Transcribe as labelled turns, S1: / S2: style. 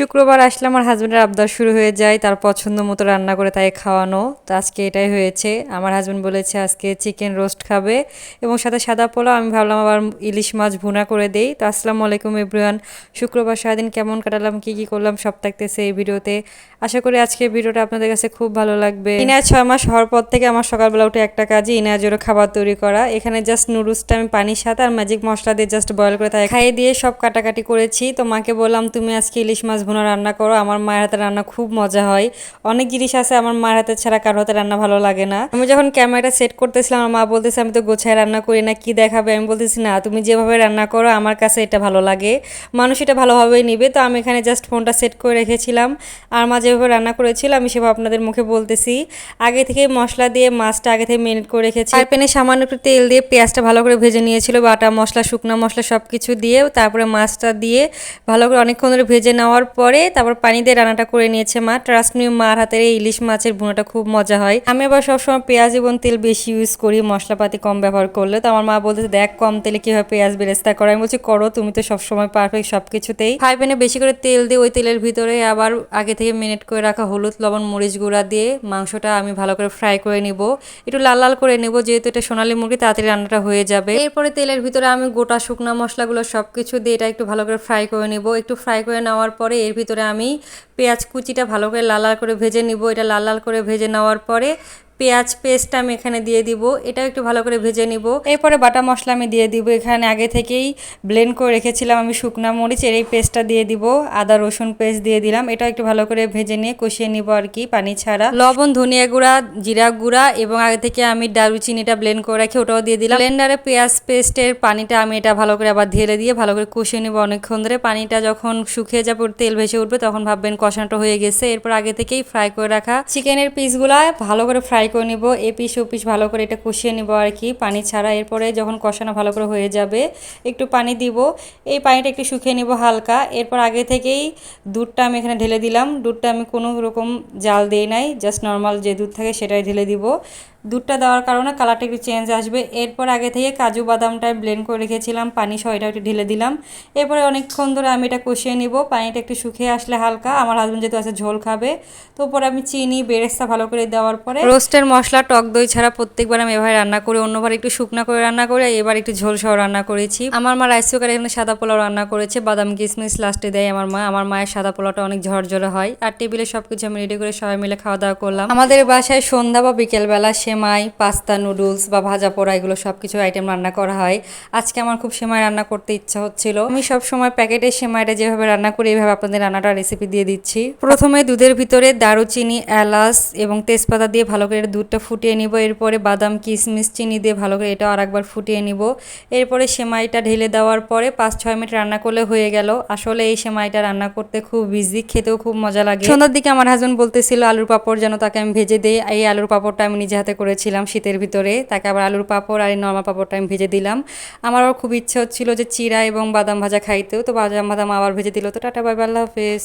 S1: শুক্রবার আসলে আমার হাজব্যান্ডের আবদার শুরু হয়ে যায়, তার পছন্দ মতো রান্না করে তাই খাওয়ানো। তো আজকে এটাই হয়েছে। আমার হাজব্যান্ড বলেছে আজকে চিকেন রোস্ট খাবে এবং সাথে সাদা পোলাও। আমি ভাবলাম আবার ইলিশ মাছ ভুনা করে দেই। তো আসসালামু আলাইকুম এভরিওয়ান শুক্রবার সারাদিন কেমন কাটালাম, কি কি করলাম, সব থাকতেছে এই ভিডিওতে। আশা করি আজকে ভিডিওটা আপনাদের কাছে খুব ভালো লাগবে। ইনার ছয় মাস হওয়ার পর থেকে আমার সকালবেলা উঠে একটা কাজই ইনার জন্য খাবার তৈরি করা। এখানে জাস্ট নুডলসটা আমি পানির সাথে আর ম্যাজিক মশলা দিয়ে জাস্ট বয়েল করে তাই খাইয়ে দিয়ে সব কাটাকাটি করেছি। তো মাকে বললাম, তুমি আজকে ইলিশ মাছ ভুনা রান্না করো। আমার মায়ের হাতে রান্না খুব মজা হয়। অনেক জিনিস আছে আমার মায়ের হাতে ছাড়া কারোর হাতে রান্না ভালো লাগে না। আমি যখন ক্যামেরাটা সেট করতেছিলাম, আমার মা বলতেছে, আমি তো গোছায় রান্না করি না, কি দেখাবে? আমি বলতেছি, না, তুমি যেভাবে রান্না করো, আমার কাছে এটা ভালো লাগে। মানুষ এটা ভালোভাবেই নিবে। তো আমি এখানে জাস্ট ফোনটা সেট করে রেখেছিলাম। আর মা যেভাবে রান্না করেছিল, আমি সেভাবে আপনাদের মুখে বলতেছি। আগে থেকে মশলা দিয়ে মাছটা আগে থেকে মেরিনেট করে রেখেছি। আর প্যানে সামান্য একটু তেল দিয়ে পেঁয়াজটা ভালো করে ভেজে নিয়েছিল, বাটা মশলা, শুকনো মশলা সব কিছু দিয়ে। তারপরে মাছটা দিয়ে ভালো করে অনেকক্ষণ ধরে ভেজে নেওয়ার পরে তারপর পানি দিয়ে রান্নাটা করে নিয়েছে মা। ট্রাস্ট মি মার হাতের এই ইলিশ মাছের ভুনাটা খুব মজা হয়। আমি আবার সবসময় পেঁয়াজ এবং তেল বেশি ইউজ করি, মশলাপাতি কম ব্যবহার করলে। তো আমার মা বলতে দেখ কম তেলে কীভাবে পেঁয়াজ বেরেস্তা করে? আমি বলছি, করো, তুমি তো সবসময় পারফেক্ট সব কিছুতেই ফ্রাই প্যানে বেশি করে তেল দিয়ে ওই তেলের ভিতরে আবার আগে থেকে মিনিট করে রাখা হলুদ, লবণ, মরিচ গুঁড়া দিয়ে মাংসটা আমি ভালো করে ফ্রাই করে নিব। একটু লাল লাল করে নেব, যেহেতু এটা সোনালি মুরগি, তাড়াতাড়ি রান্নাটা হয়ে যাবে। এরপরে তেলের ভিতরে আমি গোটা শুকনা মশলাগুলো সব কিছু দিয়ে এটা একটু ভালো করে ফ্রাই করে নিব। একটু ফ্রাই করে নেওয়ার পরে এর ভিতরে আমি পেঁয়াজ কুচিটা ভালো করে লাল লাল করে ভেজে নিব। এটা লাল লাল করে ভেজে নেওয়ার পরে পেঁয়াজ পেস্ট আমি এখানে দিয়ে দিব। এটাও একটু ভালো করে ভেজে নিব। এরপরে বাটা মশলা আমি দিয়ে দিব। এখানে আগে থেকেই ব্লেন্ড করে রেখেছিলাম আমি শুকনা মরিচ, এর এই পেস্টটা দিয়ে দিব। আদা, রসুন পেস্ট দিয়ে দিলাম। এটা একটু ভালো করে ভেজে নিয়ে কষিয়ে নিব আর কি পানি ছাড়া। লবণ, ধনিয়া গুঁড়া, জিরা গুঁড়া এবং আগে থেকে আমি দারুচিনিটা ব্লেন্ড করে রাখি ওটাও দিয়ে দিলাম। ব্লেন্ডারে পেঁয়াজ পেস্টের পানিটা আমি এটা ভালো করে আবার ঢেলে দিয়ে ভালো করে কষিয়ে নিব অনেকক্ষণ ধরে। পানিটা যখন শুকিয়ে যাবে তেল ভেসে উঠবে, তখন ভাববেন কষানোটা হয়ে গেছে। এরপর আগে থেকেই ফ্রাই করে রাখা চিকেনের পিসগুলা ভালো করে ফ্রাই করে নিব এ পিস ও পিস ভালো করে এটা কষিয়ে নিব আর কি। পানি ছাড়া এরপরে যখন কষানো ভালো করে হয়ে যাবে, একটু পানি দিব। এই পানিটা একটু শুকিয়ে নিব হালকা। এরপর আগে থেকেই দুধটা আমি এখানে ঢেলে দিলাম। দুধটা আমি কোনো রকম জাল দিই নাই জাস্ট নর্মাল যে দুধ থাকে সেটাই ঢেলে দিব। দুধটা দেওয়ার কারণে কালারটা একটু চেঞ্জ আসবে। এরপর আগে থেকে কাজু বাদামটা ব্লেন্ড করে রেখেছিলাম, পানি সহ এটা একটু ঢেলে দিলাম। এরপরে অনেকক্ষণ ধরে আমি এটা কষিয়ে নিব, পানিটা একটু শুকিয়ে আসলে হালকা। আমার হাজব্যান্ড যেহেতু আছে, ঝোল খাবে। তো পরে আমি চিনি, বেরেস্তা ভালো করে দেওয়ার পরে রোস্টের মশলা, টক দই ছাড়া প্রত্যেকবার আমি এভাবে রান্না করি। অন্যবার একটু শুকনা করে রান্না করে, এবার একটু ঝোল সহ রান্না করেছি। আমার মা রাইস কুকারে এখানে সাদা পোলাও রান্না করেছে। বাদাম কিশমিশ লাস্টে দেয় আমার মা। আমার মায়ের সাদা পোলাওটা অনেক ঝরঝরে হয়। আর টেবিলে সবকিছু আমি রেডি করে সবাই মিলে খাওয়া দাওয়া করলাম। আমাদের বাসায় সন্ধ্যা বা বিকেলবেলা সেমাই, পাস্তা নুডলস বা ভাজা পোড়া, এগুলো সব কিছু আইটেম রান্না করা হয়। আজকে আমার খুব সেমাই রান্না করতে ইচ্ছা হচ্ছিল। আমি সব সময় প্যাকেটের সেমাইটা যেভাবে রান্না করি এইভাবে আপনাদের রান্নাটা রেসিপি দিয়ে দিচ্ছি। প্রথমে দুধের ভিতরে দারুচিনি, এলাচ এবং তেজপাতা দিয়ে ভালো করে দুধটা ফুটিয়ে নিব। এরপরে বাদাম কিশমিশ চিনি দিয়ে ভালো করে এটাও আরেকবার ফুটিয়ে নিব। এরপরে সেমাইটা ঢেলে দেওয়ার পরে পাঁচ ছয় মিনিট রান্না করলে হয়ে গেল। আসলে এই সেমাইটা রান্না করতে খুব ইজি খেতেও খুব মজা লাগে। সন্ধ্যার দিকে আমার হাজবেন্ড বলতেছিল, আলুর পাপড় যেন তাকে আমি ভেজে দিই। এই আলুর পাপড়টা আমি নিজে হাতে করেছিলাম শীতের ভিতরে, তাকে আবার আলুর পাঁপড় আর এই নর্মাল পাপড়টা আমি ভেজে দিলাম। আমারও খুব ইচ্ছে হচ্ছিল যে চিরা এবং বাদাম ভাজা খাইতেও, তো বাদাম বাদাম আবার ভেজে দিল। তো টাটা বাই, আল্লাহ হাফেজ।